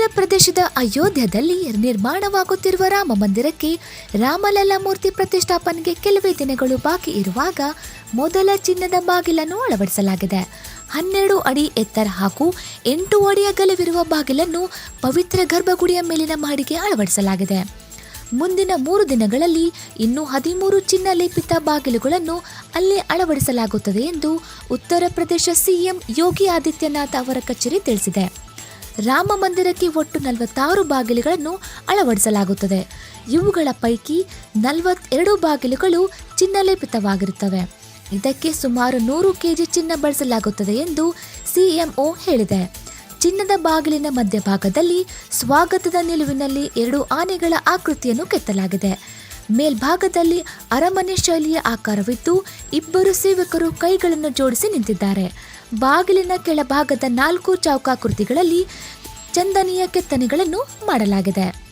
ಉತ್ತರ ಪ್ರದೇಶದ ಅಯೋಧ್ಯದಲ್ಲಿ ನಿರ್ಮಾಣವಾಗುತ್ತಿರುವ ರಾಮ ಮಂದಿರಕ್ಕೆ ರಾಮಲಲ್ಲಾ ಮೂರ್ತಿ ಪ್ರತಿಷ್ಠಾಪನೆಗೆ ಕೆಲವೇ ದಿನಗಳು ಬಾಕಿ ಇರುವಾಗ ಮೊದಲ ಚಿನ್ನದ ಬಾಗಿಲನ್ನು ಅಳವಡಿಸಲಾಗಿದೆ. ಹನ್ನೆರಡು ಅಡಿ ಎತ್ತರ ಹಾಗೂ ಎಂಟು ಅಡಿ ಅಗಲವಿರುವ ಬಾಗಿಲನ್ನು ಪವಿತ್ರ ಗರ್ಭಗುಡಿಯ ಮೇಲಿನ ಮಹಡಿಗೆ ಅಳವಡಿಸಲಾಗಿದೆ. ಮುಂದಿನ ಮೂರು ದಿನಗಳಲ್ಲಿ ಇನ್ನೂ ಹದಿಮೂರು ಚಿನ್ನ ಲೇಪಿತ ಬಾಗಿಲುಗಳನ್ನು ಅಲ್ಲಿ ಅಳವಡಿಸಲಾಗುತ್ತದೆ ಎಂದು ಉತ್ತರ ಪ್ರದೇಶ ಸಿಎಂ ಯೋಗಿ ಆದಿತ್ಯನಾಥ್ ಅವರ ಕಚೇರಿ ತಿಳಿಸಿದೆ. ರಾಮ ಮಂದಿರಕ್ಕೆ ಒಟ್ಟು ನಲವತ್ತಾರು ಬಾಗಿಲುಗಳನ್ನು ಅಳವಡಿಸಲಾಗುತ್ತದೆ. ಇವುಗಳ ಪೈಕಿ ನಲವತ್ತೆರಡು ಬಾಗಿಲುಗಳು ಚಿನ್ನಲೇಪಿತವಾಗಿರುತ್ತವೆ. ಇದಕ್ಕೆ ಸುಮಾರು ನೂರು ಕೆಜಿ ಚಿನ್ನ ಬಳಸಲಾಗುತ್ತದೆ ಎಂದು ಸಿಎಂಒ ಹೇಳಿದೆ. ಚಿನ್ನದ ಬಾಗಿಲಿನ ಮಧ್ಯಭಾಗದಲ್ಲಿ ಸ್ವಾಗತದ ನಿಲುವಿನಲ್ಲಿ ಎರಡು ಆನೆಗಳ ಆಕೃತಿಯನ್ನು ಕೆತ್ತಲಾಗಿದೆ. ಮೇಲ್ಭಾಗದಲ್ಲಿ ಅರಮನೆ ಶೈಲಿಯ ಆಕಾರವಿದ್ದು, ಇಬ್ಬರು ಸೇವಕರು ಕೈಗಳನ್ನು ಜೋಡಿಸಿ ನಿಂತಿದ್ದಾರೆ. ಬಾಗಿಲಿನ ಕೆಳಭಾಗದ ನಾಲ್ಕು ಚೌಕಾಕೃತಿಗಳಲ್ಲಿ ಚಂದನೀಯ ಕೆತ್ತನೆಗಳನ್ನು ಮಾಡಲಾಗಿದೆ.